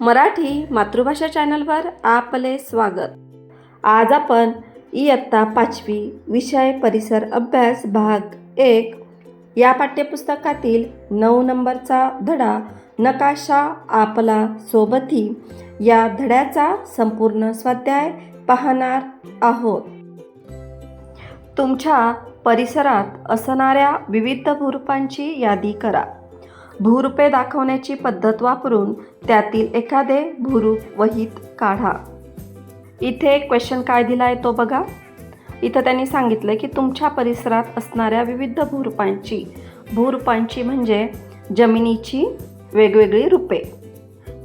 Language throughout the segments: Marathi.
मराठी मातृभाषा चॅनलवर आपले स्वागत. आज आपण इयत्ता पाचवी विषय परिसर अभ्यास भाग एक या पाठ्यपुस्तकातील नऊ नंबरचा धडा नकाशा आपला सोबती या धड्याचा संपूर्ण स्वाध्याय पाहणार आहोत. तुमच्या परिसरात असणाऱ्या विविध भूरूपांची यादी करा. भूरूपे दाखवण्याची पद्धत वापरून त्यातील एखादे भूरूप वहीत काढा. इथे एक क्वेश्चन काय दिला आहे तो बघा. इथं त्यांनी सांगितलं की तुमच्या परिसरात असणाऱ्या विविध भूरूपांची. भूरूपांची म्हणजे जमिनीची वेगवेगळी रूपे.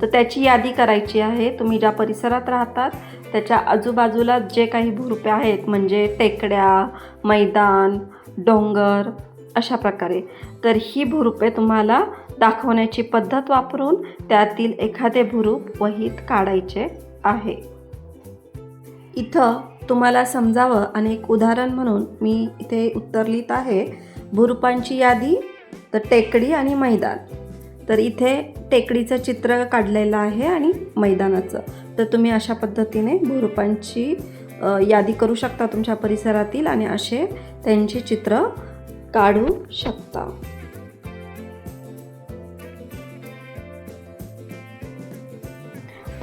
तर त्याची यादी करायची आहे. तुम्ही ज्या परिसरात राहतात त्याच्या आजूबाजूला जे काही भूरूपे आहेत म्हणजे टेकड्या मैदान डोंगर अशा प्रकारे. तर ही भूरूपे तुम्हाला दाखवण्याची पद्धत वापरून त्यातील एखादे भुरूप वहीत काढायचे आहे. इथं तुम्हाला समजावं आणि एक उदाहरण म्हणून मी इथे उत्तर लिहित आहे. भुरुपांची यादी तर टेकडी आणि मैदान. तर इथे टेकडीचं चित्र काढलेलं आहे आणि मैदानाचं. तर तुम्ही अशा पद्धतीने भुरुपांची यादी करू शकता तुमच्या परिसरातील आणि असे त्यांची चित्र काढू शकता.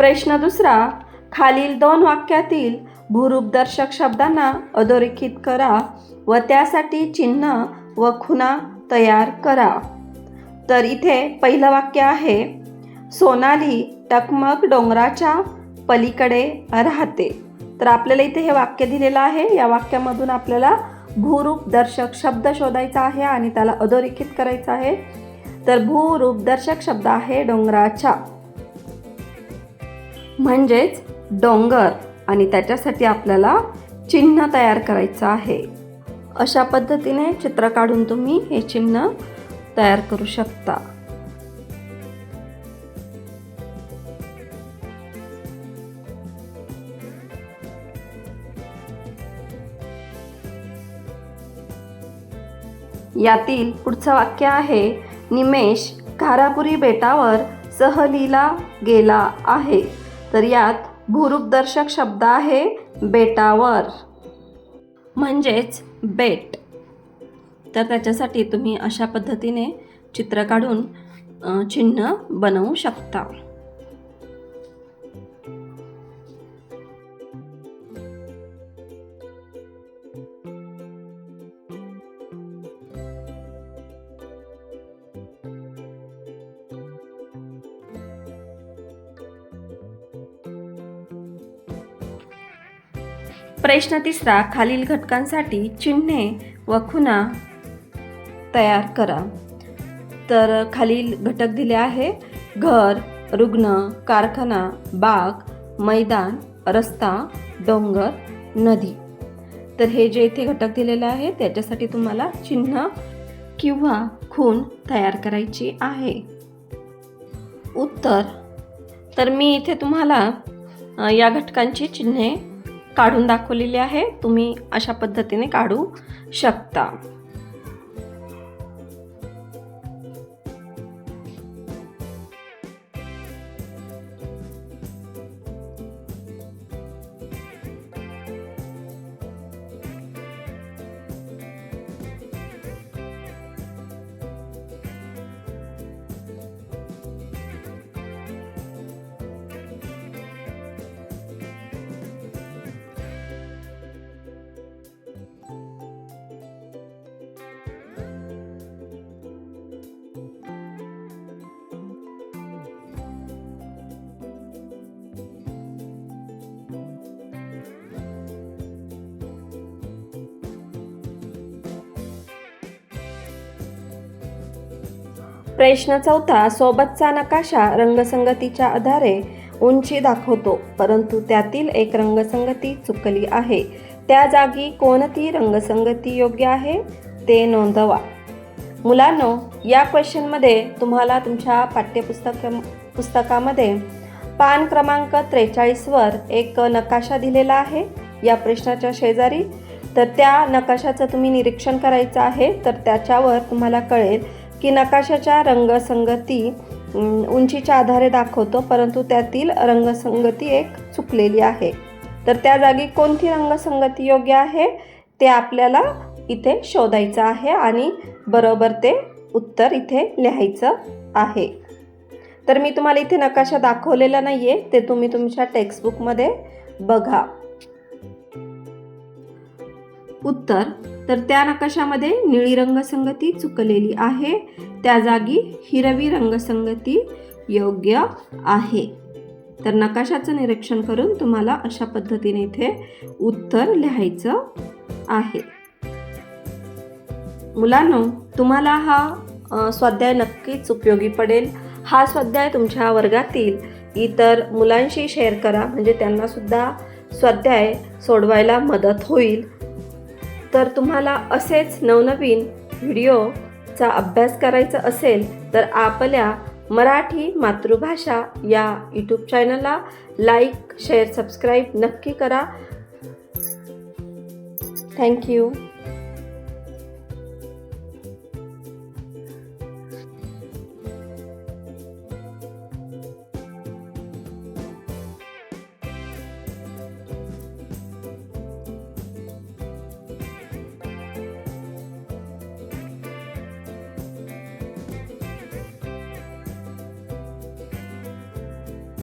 प्रश्न दुसरा खालील दोन वाक्यातील भूरूपदर्शक शब्दांना अधोरेखित करा व त्यासाठी चिन्ह व खुणा तयार करा. तर इथे पहिलं वाक्य आहे सोनाली टकमक डोंगराच्या पलीकडे राहते. तर आपल्याला इथे हे वाक्य दिलेलं आहे या वाक्यामधून आपल्याला भूरूपदर्शक शब्द शोधायचा आहे आणि त्याला अधोरेखित करायचा आहे. तर भूरूपदर्शक शब्द आहे डोंगराच्या. म्हणजेच डोंगर आणि त्याच्यासाठी आपल्याला चिन्ह तयार करायचं आहे. अशा पद्धतीने चित्र काढून तुम्ही हे चिन्ह तयार करू शकता. यातील पुढचं वाक्य आहे निमेष घारापुरी बेटावर सहलीला गेला आहे. तर यात भूरूपदर्शक शब्द आहे बेटावर. म्हणजेच बेट. तर त्याच्यासाठी तुम्ही अशा पद्धतीने चित्र काढून चिन्ह बनवू शकता. प्रश्न तिसरा खालील घटकांसाठी चिन्हे व खुणा तयार करा. तर खालील घटक दिले आहे. घर रुग्ण कारखाना बाग मैदान रस्ता डोंगर नदी. तर हे जे इथे घटक दिलेले आहे त्याच्यासाठी तुम्हाला चिन्ह किंवा खून तयार करायची आहे. उत्तर. तर मी इथे तुम्हाला या घटकांची चिन्हे काढून दाखवलेली आहे. तुम्ही अशा पद्धतीने काढू शकता. प्रश्न चौथा सोबतचा नकाशा रंगसंगतीच्या आधारे उंची दाखवतो. परंतु त्यातील एक रंगसंगती चुकली आहे. त्या जागी कोणती रंगसंगती योग्य आहे ते नोंदवा. मुलांनो या क्वेश्चनमध्ये तुम्हाला तुमच्या पाठ्यपुस्तक पुस्तकामध्ये पान क्रमांक त्रेचाळीसवर एक नकाशा दिलेला आहे. या प्रश्नाच्या शेजारी तर त्या नकाशाचं तुम्ही निरीक्षण करायचं आहे तर त्याच्यावर तुम्हाला कळेल की नकाशाच्या रंगसंगती उंचीच्या आधारे दाखवतो परंतु त्यातील रंगसंगती एक चुकलेली आहे. तर त्या जागी कोणती रंगसंगती योग्य आहे ते आपल्याला इथे शोधायचं आहे आणि बरोबर ते उत्तर इथे लिहायचं आहे. तर मी तुम्हाला इथे नकाशा दाखवलेला नाही आहे ते तुम्ही तुमच्या टेक्स्टबुकमध्ये बघा. उत्तर तर त्या नकाशामध्ये निळी रंगसंगती चुकलेली आहे. त्या जागी हिरवी रंगसंगती योग्य आहे. तर नकाशाचं निरीक्षण करून तुम्हाला अशा पद्धतीने इथे उत्तर लिहायचं आहे. मुलांनो तुम्हाला हा स्वाध्याय नक्कीच उपयोगी पडेल. हा स्वाध्याय तुमच्या वर्गातील इतर मुलांशी शेअर करा. म्हणजे त्यांनासुद्धा स्वाध्याय सोडवायला मदत होईल. तर तुम्हाला असेच नवनवीन व्हिडिओचा अभ्यास करायचा असेल तर आपल्या मराठी मातृभाषा या यूट्यूब चॅनलला लाईक शेअर सबस्क्राईब नक्की करा. थँक्यू